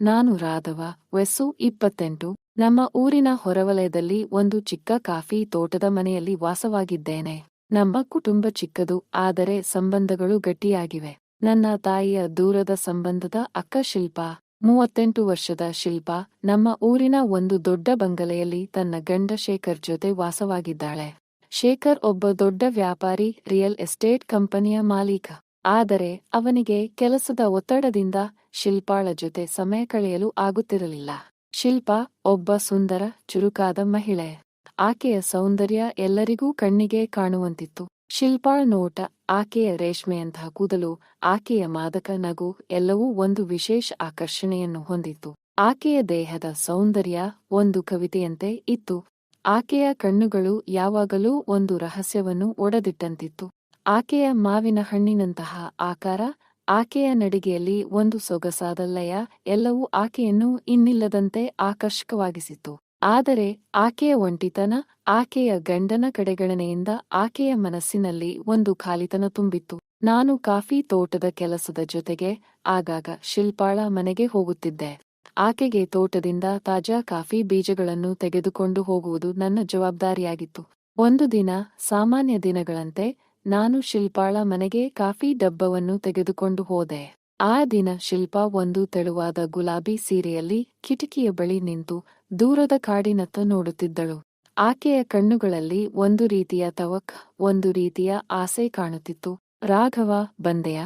ನಾನು ರಾಧವ ವಯಸ್ಸು ಇಪ್ಪತ್ತೆಂಟು. ನಮ್ಮ ಊರಿನ ಹೊರವಲಯದಲ್ಲಿ ಒಂದು ಚಿಕ್ಕ ಕಾಫಿ ತೋಟದ ಮನೆಯಲ್ಲಿ ವಾಸವಾಗಿದ್ದೇನೆ. ನಮ್ಮ ಕುಟುಂಬ ಚಿಕ್ಕದು, ಆದರೆ ಸಂಬಂಧಗಳು ಗಟ್ಟಿಯಾಗಿವೆ. ನನ್ನ ತಾಯಿಯ ದೂರದ ಸಂಬಂಧದ ಅಕ್ಕ ಶಿಲ್ಪ, ಮೂವತ್ತೆಂಟು ವರ್ಷದ ಶಿಲ್ಪ, ನಮ್ಮ ಊರಿನ ಒಂದು ದೊಡ್ಡ ಬಂಗಲೆಯಲ್ಲಿ ತನ್ನ ಗಂಡ ಶೇಖರ್ ಜೊತೆ ವಾಸವಾಗಿದ್ದಾಳೆ. ಶೇಖರ್ ಒಬ್ಬ ದೊಡ್ಡ ವ್ಯಾಪಾರಿ, ರಿಯಲ್ ಎಸ್ಟೇಟ್ ಕಂಪನಿಯ ಮಾಲೀಕ. ಆದರೆ ಅವನಿಗೆ ಕೆಲಸದ ಒತ್ತಡದಿಂದ ಶಿಲ್ಪಾಳ ಜೊತೆ ಸಮಯ ಕಳೆಯಲು ಆಗುತ್ತಿರಲಿಲ್ಲ. ಶಿಲ್ಪಾ, ಒಬ್ಬ ಸುಂದರ, ಚುರುಕಾದ ಮಹಿಳೆ. ಆಕೆಯ ಸೌಂದರ್ಯ ಎಲ್ಲರಿಗೂ ಕಣ್ಣಿಗೆ ಕಾಣುವಂತಿತ್ತು. ಶಿಲ್ಪಾಳ ನೋಟ, ಆಕೆಯ ರೇಷ್ಮೆಯಂತಹ ಕೂದಲು, ಆಕೆಯ ಮಾದಕ ನಗು ಎಲ್ಲವೂ ಒಂದು ವಿಶೇಷ ಆಕರ್ಷಣೆಯನ್ನು ಹೊಂದಿತ್ತು. ಆಕೆಯ ದೇಹದ ಸೌಂದರ್ಯ ಒಂದು ಕವಿತೆಯಂತೆ ಇತ್ತು. ಆಕೆಯ ಕಣ್ಣುಗಳು ಯಾವಾಗಲೂ ಒಂದು ರಹಸ್ಯವನ್ನು ಒಡೆದಿಟ್ಟಂತಿತ್ತು. ಆಕೆಯ ಮಾವಿನ ಹಣ್ಣಿನಂತಹ ಆಕಾರ ಆಕೆಯ ನಡಿಗೆಯಲ್ಲಿ ಒಂದು ಸೊಗಸಾದ ಲಯ ಎಲ್ಲವೂ ಆಕೆಯನ್ನು ಇನ್ನಿಲ್ಲದಂತೆ ಆಕರ್ಷಕವಾಗಿಸಿತು ಆದರೆ ಆಕೆಯ ಒಂಟಿತನ, ಆಕೆಯ ಗಂಡನ ಕಡೆಗಣನೆಯಿಂದ ಆಕೆಯ ಮನಸ್ಸಿನಲ್ಲಿ ಒಂದು ಖಾಲಿತನ ತುಂಬಿತ್ತು. ನಾನು ಕಾಫಿ ತೋಟದ ಕೆಲಸದ ಜೊತೆಗೆ ಆಗಾಗ ಶಿಲ್ಪಾಳ ಮನೆಗೆ ಹೋಗುತ್ತಿದ್ದೆ. ಆಕೆಗೆ ತೋಟದಿಂದ ತಾಜಾ ಕಾಫಿ ಬೀಜಗಳನ್ನು ತೆಗೆದುಕೊಂಡು ಹೋಗುವುದು ನನ್ನ ಜವಾಬ್ದಾರಿಯಾಗಿತ್ತು. ಒಂದು ದಿನ, ಸಾಮಾನ್ಯ ದಿನಗಳಂತೆ ನಾನು ಶಿಲ್ಪಾಳ ಮನೆಗೆ ಕಾಫಿ ಡಬ್ಬವನ್ನು ತೆಗೆದುಕೊಂಡು ಹೋದೆ. ಆ ದಿನ ಶಿಲ್ಪಾ ಒಂದು ತೆಳುವಾದ ಗುಲಾಬಿ ಸೀರೆಯಲ್ಲಿ ಕಿಟಕಿಯ ಬಳಿ ನಿಂತು ದೂರದ ಕಾಡಿನತ್ತ ನೋಡುತ್ತಿದ್ದಳು. ಆಕೆಯ ಕಣ್ಣುಗಳಲ್ಲಿ ಒಂದು ರೀತಿಯ ತವಕ್, ಒಂದು ರೀತಿಯ ಆಸೆ ಕಾಣುತ್ತಿತ್ತು. ರಾಘವ, ಬಂದೆಯ?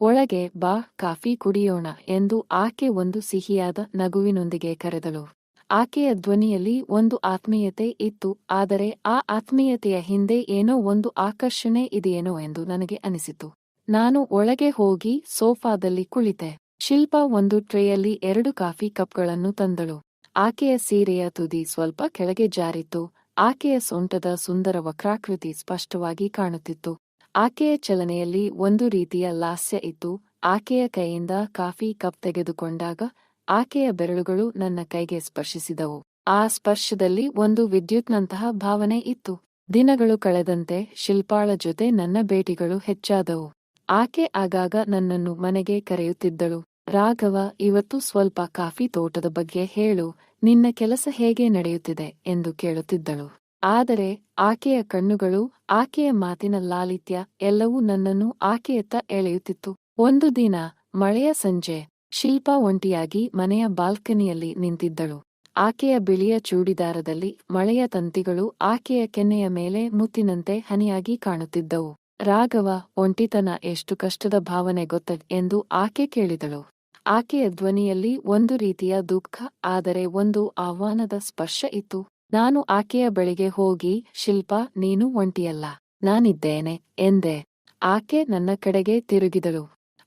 ಒಳಗೆ ಬಾ, ಕಾಫಿ ಕುಡಿಯೋಣ ಎಂದು ಆಕೆ ಒಂದು ಸಿಹಿಯಾದ ನಗುವಿನೊಂದಿಗೆ ಕರೆದಳು. ಆಕೆಯ ಧ್ವನಿಯಲ್ಲಿ ಒಂದು ಆತ್ಮೀಯತೆ ಇತ್ತು, ಆದರೆ ಆ ಆತ್ಮೀಯತೆಯ ಹಿಂದೆ ಏನೋ ಒಂದು ಆಕರ್ಷಣೆ ಇದೆಯೇನೋ ಎಂದು ನನಗೆ ಅನಿಸಿತು. ನಾನು ಒಳಗೆ ಹೋಗಿ ಸೋಫಾದಲ್ಲಿ ಕುಳಿತೆ. ಶಿಲ್ಪ ಒಂದು ಟ್ರೇಯಲ್ಲಿ ಎರಡು ಕಾಫಿ ಕಪ್ಗಳನ್ನು ತಂದಳು. ಆಕೆಯ ಸೀರೆಯ ತುದಿ ಸ್ವಲ್ಪ ಕೆಳಗೆ ಜಾರಿತ್ತು. ಆಕೆಯ ಸೊಂಟದ ಸುಂದರ ವಕ್ರಾಕೃತಿ ಸ್ಪಷ್ಟವಾಗಿ ಕಾಣುತ್ತಿತ್ತು. ಆಕೆಯ ಚಲನೆಯಲ್ಲಿ ಒಂದು ರೀತಿಯ ಲಾಸ್ಯ ಇತ್ತು. ಆಕೆಯ ಕೈಯಿಂದ ಕಾಫಿ ಕಪ್ ತೆಗೆದುಕೊಂಡಾಗ ಆಕೆಯ ಬೆರಳುಗಳು ನನ್ನ ಕೈಗೆ ಸ್ಪರ್ಶಿಸಿದವು. ಆ ಸ್ಪರ್ಶದಲ್ಲಿ ಒಂದು ವಿದ್ಯುತ್ನಂತಹ ಭಾವನೆ ಇತ್ತು. ದಿನಗಳು ಕಳೆದಂತೆ ಶಿಲ್ಪಾಳ ಜೊತೆ ನನ್ನ ಭೇಟಿಗಳು ಹೆಚ್ಚಾದವು. ಆಕೆ ಆಗಾಗ ನನ್ನನ್ನು ಮನೆಗೆ ಕರೆಯುತ್ತಿದ್ದಳು. ರಾಘವ, ಇವತ್ತು ಸ್ವಲ್ಪ ಕಾಫಿ ತೋಟದ ಬಗ್ಗೆ ಹೇಳು. ನಿನ್ನ ಕೆಲಸ ಹೇಗೆ ನಡೆಯುತ್ತಿದೆ? ಎಂದು ಕೇಳುತ್ತಿದ್ದಳು. ಆದರೆ ಆಕೆಯ ಕಣ್ಣುಗಳು, ಆಕೆಯ ಮಾತಿನ ಲಾಲಿತ್ಯ ಎಲ್ಲವೂ ನನ್ನನ್ನು ಆಕೆಯತ್ತ ಎಳೆಯುತ್ತಿತ್ತು. ಒಂದು ದಿನ, ಮಳೆಯ ಸಂಜೆ. ಶಿಲ್ಪ ಒಂಟಿಯಾಗಿ ಮನೆಯ ಬಾಲ್ಕನಿಯಲ್ಲಿ ನಿಂತಿದ್ದಳು. ಆಕೆಯ ಬಿಳಿಯ ಚೂಡಿದಾರದಲ್ಲಿ ಮಳೆಯ ತಂತಿಗಳು ಆಕೆಯ ಕೆನ್ನೆಯ ಮೇಲೆ ಮುತ್ತಿನಂತೆ ಹನಿಯಾಗಿ ಕಾಣುತ್ತಿದ್ದವು. ರಾಘವ, ಒಂಟಿತನ ಎಷ್ಟು ಕಷ್ಟದ ಭಾವನೆ ಗೊತ್ತ ಎಂದು ಆಕೆ ಕೇಳಿದಳು. ಆಕೆಯ ಧ್ವನಿಯಲ್ಲಿ ಒಂದು ರೀತಿಯ ದುಃಖ, ಆದರೆ ಒಂದು ಆಹ್ವಾನದ ಸ್ಪರ್ಶ ಇತ್ತು. ನಾನು ಆಕೆಯ ಬಳಿಗೆ ಹೋಗಿ, ಶಿಲ್ಪ, ನೀನು ಒಂಟಿಯಲ್ಲ, ನಾನಿದ್ದೇನೆ, ಎಂದೆ. ಆಕೆ ನನ್ನ ಕಡೆಗೆ ತಿರುಗಿದಳು.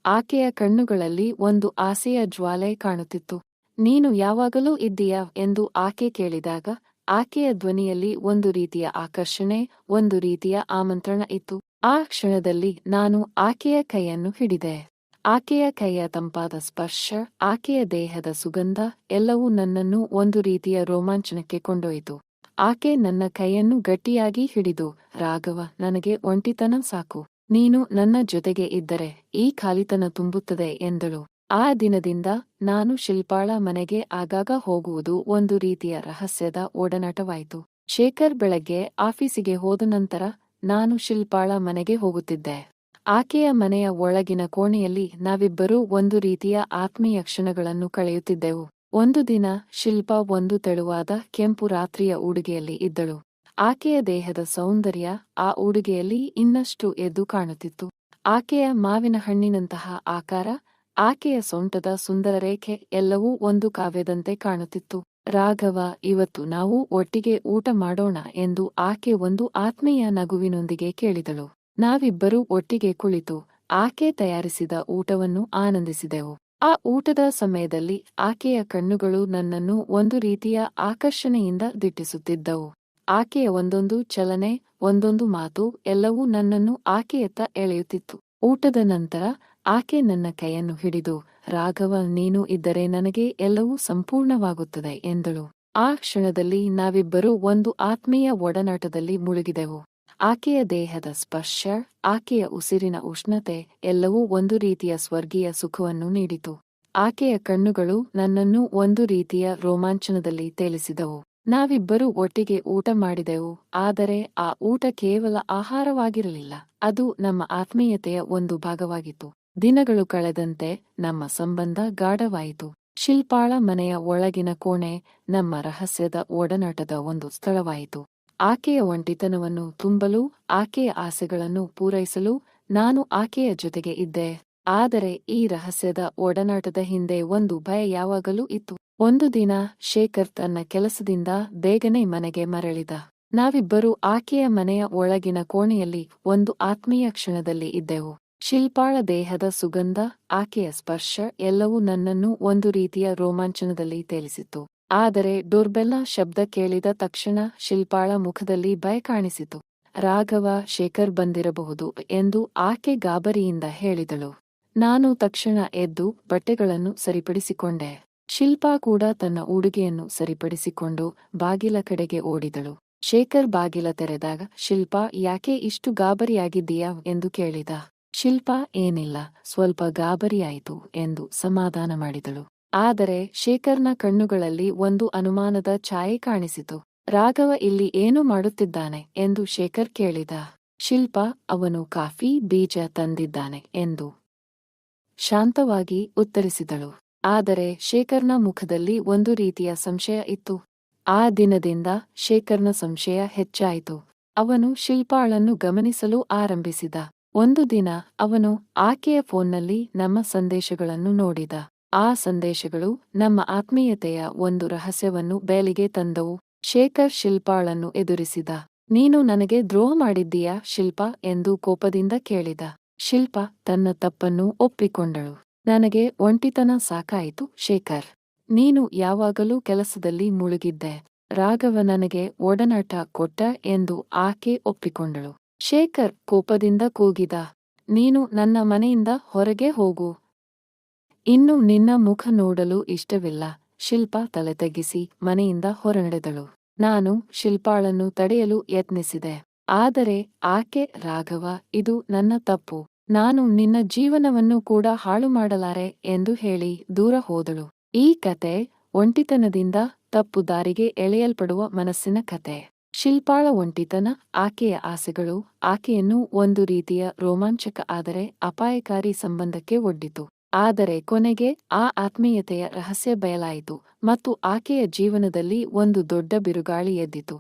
ಆಕೆಯ ಕಣ್ಣುಗಳಲ್ಲಿ ಒಂದು ಆಸೆಯ ಜ್ವಾಲೆ ಕಾಣುತ್ತಿತ್ತು. ನೀನು ಯಾವಾಗಲೂ ಇದ್ದೀಯ? ಎಂದು ಆಕೆ ಕೇಳಿದಾಗ, ಆಕೆಯ ಧ್ವನಿಯಲ್ಲಿ ಒಂದು ರೀತಿಯ ಆಕರ್ಷಣೆ, ಒಂದು ರೀತಿಯ ಆಮಂತ್ರಣ ಇತ್ತು. ಆ ಕ್ಷಣದಲ್ಲಿ ನಾನು ಆಕೆಯ ಕೈಯನ್ನು ಹಿಡಿದೆ. ಆಕೆಯ ಕೈಯ ತಂಪಾದ ಸ್ಪರ್ಶ, ಆಕೆಯ ದೇಹದ ಸುಗಂಧ, ಎಲ್ಲವೂ ನನ್ನನ್ನು ಒಂದು ರೀತಿಯ ರೋಮಾಂಚನಕ್ಕೆ ಕೊಂಡೊಯ್ತು ಆಕೆ ನನ್ನ ಕೈಯನ್ನು ಗಟ್ಟಿಯಾಗಿ ಹಿಡಿದು, ರಾಘವ, ನನಗೆ ಒಂಟಿತನ ಸಾಕು. ನೀನು ನನ್ನ ಜೊತೆಗೆ ಇದ್ದರೆ ಈ ಖಾಲಿತನ ತುಂಬುತ್ತದೆ ಎಂದಳು. ಆ ದಿನದಿಂದ ನಾನು ಶಿಲ್ಪಾಳ ಮನೆಗೆ ಆಗಾಗ ಹೋಗುವುದು ಒಂದು ರೀತಿಯ ರಹಸ್ಯದ ಒಡನಾಟವಾಯಿತು. ಶೇಖರ್ ಬೆಳಗ್ಗೆ ಆಫೀಸಿಗೆ ಹೋದ ನಂತರ ನಾನು ಶಿಲ್ಪಾಳ ಮನೆಗೆ ಹೋಗುತ್ತಿದ್ದೆ. ಆಕೆಯ ಮನೆಯ ಒಳಗಿನ ಕೋಣೆಯಲ್ಲಿ ನಾವಿಬ್ಬರೂ ಒಂದು ರೀತಿಯ ಆತ್ಮೀಯ ಕ್ಷಣಗಳನ್ನು ಕಳೆಯುತ್ತಿದ್ದೆವು. ಒಂದು ದಿನ ಶಿಲ್ಪಾ ಒಂದು ತೆಳುವಾದ ಕೆಂಪು ರಾತ್ರಿಯ ಉಡುಗೆಯಲ್ಲಿ ಇದ್ದಳು. ಆಕೆಯ ದೇಹದ ಸೌಂದರ್ಯ ಆ ಉಡುಗೆಯಲ್ಲಿ ಇನ್ನಷ್ಟು ಎದ್ದು ಕಾಣುತ್ತಿತ್ತು. ಆಕೆಯ ಮಾವಿನ ಹಣ್ಣಿನಂತಹ ಆಕಾರ, ಆಕೆಯ ಸೊಂಟದ ಸುಂದರ ರೇಖೆ ಎಲ್ಲವೂ ಒಂದು ಕಾವ್ಯದಂತೆ ಕಾಣುತ್ತಿತ್ತು. ರಾಘವ, ಇವತ್ತು ನಾವು ಒಟ್ಟಿಗೆ ಊಟ ಮಾಡೋಣ ಎಂದು ಆಕೆ ಒಂದು ಆತ್ಮೀಯ ನಗುವಿನೊಂದಿಗೆ ಕೇಳಿದಳು. ನಾವಿಬ್ಬರೂ ಒಟ್ಟಿಗೆ ಕುಳಿತು ಆಕೆ ತಯಾರಿಸಿದ ಊಟವನ್ನು ಆನಂದಿಸಿದೆವು. ಆ ಊಟದ ಸಮಯದಲ್ಲಿ ಆಕೆಯ ಕಣ್ಣುಗಳು ನನ್ನನ್ನು ಒಂದು ರೀತಿಯ ಆಕರ್ಷಣೆಯಿಂದ ದಿಟ್ಟಿಸುತ್ತಿದ್ದವು. ಆಕೆಯ ಒಂದೊಂದು ಚಲನೆ, ಒಂದೊಂದು ಮಾತು ಎಲ್ಲವೂ ನನ್ನನ್ನು ಆಕೆಯತ್ತ ಎಳೆಯುತ್ತಿತ್ತು. ಊಟದ ನಂತರ ಆಕೆ ನನ್ನ ಕೈಯನ್ನು ಹಿಡಿದು, ರಾಘವ, ನೀನು ಇದ್ದರೆ ನನಗೆ ಎಲ್ಲವೂ ಸಂಪೂರ್ಣವಾಗುತ್ತದೆ ಎಂದಳು. ಆ ಕ್ಷಣದಲ್ಲಿ ನಾವಿಬ್ಬರೂ ಒಂದು ಆತ್ಮೀಯ ಒಡನಾಟದಲ್ಲಿ ಮುಳುಗಿದೆವು. ಆಕೆಯ ದೇಹದ ಸ್ಪರ್ಶ, ಆಕೆಯ ಉಸಿರಿನ ಉಷ್ಣತೆ ಎಲ್ಲವೂ ಒಂದು ರೀತಿಯ ಸ್ವರ್ಗೀಯ ಸುಖವನ್ನು ನೀಡಿತು. ಆಕೆಯ ಕಣ್ಣುಗಳು ನನ್ನನ್ನು ಒಂದು ರೀತಿಯ ರೋಮಾಂಚನದಲ್ಲಿ ತೇಲಿಸಿದವು. ನಾವಿಬ್ಬರೂ ಒಟ್ಟಿಗೆ ಊಟ ಮಾಡಿದೆವು, ಆದರೆ ಆ ಊಟ ಕೇವಲ ಆಹಾರವಾಗಿರಲಿಲ್ಲ. ಅದು ನಮ್ಮ ಆತ್ಮೀಯತೆಯ ಒಂದು ಭಾಗವಾಗಿತ್ತು. ದಿನಗಳು ಕಳೆದಂತೆ ನಮ್ಮ ಸಂಬಂಧ ಗಾಢವಾಯಿತು. ಶಿಲ್ಪಾಳ ಮನೆಯ ಒಳಗಿನ ಕೋಣೆ, ನಮ್ಮ ರಹಸ್ಯದ ಒಡನಾಟದ ಒಂದು ಸ್ಥಳವಾಯಿತು. ಆಕೆಯ ಒಂಟಿತನವನ್ನು ತುಂಬಲು, ಆಕೆಯ ಆಸೆಗಳನ್ನು ಪೂರೈಸಲು ನಾನು ಆಕೆಯ ಜೊತೆಗೆ ಇದ್ದೆ. ಆದರೆ ಈ ರಹಸ್ಯದ ಒಡನಾಟದ ಹಿಂದೆ ಒಂದು ಭಯ ಯಾವಾಗಲೂ ಇತ್ತು. ಒಂದು ದಿನ ಶೇಖರ್ ತನ್ನ ಕೆಲಸದಿಂದ ಬೇಗನೆ ಮನೆಗೆ ಮರಳಿದ. ನಾವಿಬ್ಬರೂ ಆಕೆಯ ಮನೆಯ ಒಳಗಿನ ಕೋಣೆಯಲ್ಲಿ ಒಂದು ಆತ್ಮೀಯ ಕ್ಷಣದಲ್ಲಿ ಇದ್ದೆವು. ಶಿಲ್ಪಾಳ ದೇಹದ ಸುಗಂಧ, ಆಕೆಯ ಸ್ಪರ್ಶ ಎಲ್ಲವೂ ನನ್ನನ್ನು ಒಂದು ರೀತಿಯ ರೋಮಾಂಚನದಲ್ಲಿ ತೇಲಿಸಿತು ಆದರೆ ಡೋರ್ಬೆಲ್ಲ ಶಬ್ದ ಕೇಳಿದ ತಕ್ಷಣ ಶಿಲ್ಪಾಳ ಮುಖದಲ್ಲಿ ಭಯ ಕಾಣಿಸಿತು. ರಾಘವ ಶೇಖರ್ ಬಂದಿರಬಹುದು ಎಂದು ಆಕೆ ಗಾಬರಿಯಿಂದ ಹೇಳಿದಳು. ನಾನು ತಕ್ಷಣ ಎದ್ದು ಬಟ್ಟೆಗಳನ್ನು ಸರಿಪಡಿಸಿಕೊಂಡೆ. ಶಿಲ್ಪಾ ಕೂಡ ತನ್ನ ಉಡುಗೆಯನ್ನು ಸರಿಪಡಿಸಿಕೊಂಡು ಬಾಗಿಲ ಕಡೆಗೆ ಓಡಿದಳು. ಶೇಖರ್ ಬಾಗಿಲ ತೆರೆದಾಗ, ಶಿಲ್ಪಾ, ಯಾಕೆ ಇಷ್ಟು ಗಾಬರಿಯಾಗಿದ್ದೀಯಾ? ಎಂದು ಕೇಳಿದ. ಶಿಲ್ಪಾ, ಏನಿಲ್ಲ, ಸ್ವಲ್ಪ ಗಾಬರಿಯಾಯಿತು ಎಂದು ಸಮಾಧಾನ ಮಾಡಿದಳು. ಆದರೆ ಶೇಖರ್ನ ಕಣ್ಣುಗಳಲ್ಲಿ ಒಂದು ಅನುಮಾನದ ಛಾಯೆ ಕಾಣಿಸಿತು. ರಾಘವ ಇಲ್ಲಿ ಏನು ಮಾಡುತ್ತಿದ್ದಾನೆ? ಎಂದು ಶೇಖರ್ ಕೇಳಿದ. ಶಿಲ್ಪಾ, ಅವನು ಕಾಫಿ ಬೀಜ ತಂದಿದ್ದಾನೆ ಎಂದು ಶಾಂತವಾಗಿ ಉತ್ತರಿಸಿದಳು. ಆದರೆ ಶೇಖರ್ನ ಮುಖದಲ್ಲಿ ಒಂದು ರೀತಿಯ ಸಂಶಯ ಇತ್ತು. ಆ ದಿನದಿಂದ ಶೇಖರ್ನ ಸಂಶಯ ಹೆಚ್ಚಾಯಿತು. ಅವನು ಶಿಲ್ಪಾಳನ್ನು ಗಮನಿಸಲು ಆರಂಭಿಸಿದ. ಒಂದು ದಿನ ಅವನು ಆಕೆಯ ಫೋನ್ನಲ್ಲಿ ನಮ್ಮ ಸಂದೇಶಗಳನ್ನು ನೋಡಿದ. ಆ ಸಂದೇಶಗಳು ನಮ್ಮ ಆತ್ಮೀಯತೆಯ ಒಂದು ರಹಸ್ಯವನ್ನು ಬೇಲಿಗೆ ತಂದವು. ಶೇಖರ್ ಶಿಲ್ಪಾಳನ್ನು ಎದುರಿಸಿದ. ನೀನು ನನಗೆ ದ್ರೋಹ ಮಾಡಿದ್ದೀಯಾ ಶಿಲ್ಪಾ ಎಂದು ಕೋಪದಿಂದ ಕೇಳಿದ. ಶಿಲ್ಪ ತನ್ನ ತಪ್ಪನ್ನು ಒಪ್ಪಿಕೊಂಡಳು. ನನಗೆ ಒಂಟಿತನ ಸಾಕಾಯಿತು, ಶೇಖರ್. ನೀನು ಯಾವಾಗಲೂ ಕೆಲಸದಲ್ಲಿ ಮುಳುಗಿದ್ದೆ. ರಾಘವ ನನಗೆ ಒಡನಾಟ ಕೊಟ್ಟ ಎಂದು ಆಕೆ ಒಪ್ಪಿಕೊಂಡಳು. ಶೇಖರ್ ಕೋಪದಿಂದ ಕೂಗಿದ. ನೀನು ನನ್ನ ಮನೆಯಿಂದ ಹೊರಗೆ ಹೋಗು. ಇನ್ನು ನಿನ್ನ ಮುಖ ನೋಡಲು ಇಷ್ಟವಿಲ್ಲ. ಶಿಲ್ಪ ತಲೆ ತಗ್ಗಿಸಿ ಮನೆಯಿಂದ ಹೊರನಡೆದಳು. ನಾನು ಶಿಲ್ಪಾಳನ್ನು ತಡೆಯಲು ಯತ್ನಿಸಿದೆ. ಆದರೆ ಆಕೆ ರಾಘವ, ಇದು ನನ್ನ ತಪ್ಪು. ನಾನು ನಿನ್ನ ಜೀವನವನ್ನು ಕೂಡ ಹಾಳು ಮಾಡಲಾರೆ ಎಂದು ಹೇಳಿ ದೂರ ಹೋದಳು. ಈ ಕತೆ ಒಂಟಿತನದಿಂದ ತಪ್ಪು ದಾರಿಗೆ ಎಳೆಯಲ್ಪಡುವ ಮನಸ್ಸಿನ ಕತೆ. ಶಿಲ್ಪಾಳ ಒಂಟಿತನ, ಆಕೆಯ ಆಸೆಗಳು, ಆಕೆಯನ್ನು ಒಂದು ರೀತಿಯ ರೋಮಾಂಚಕ ಆದರೆ ಅಪಾಯಕಾರಿ ಸಂಬಂಧಕ್ಕೆ ಒಡ್ಡಿತು. ಆದರೆ ಕೊನೆಗೆ ಆ ಆತ್ಮೀಯತೆಯ ರಹಸ್ಯ ಬಯಲಾಯಿತು ಮತ್ತು ಆಕೆಯ ಜೀವನದಲ್ಲಿ ಒಂದು ದೊಡ್ಡ ಬಿರುಗಾಳಿ ಎದ್ದಿತು.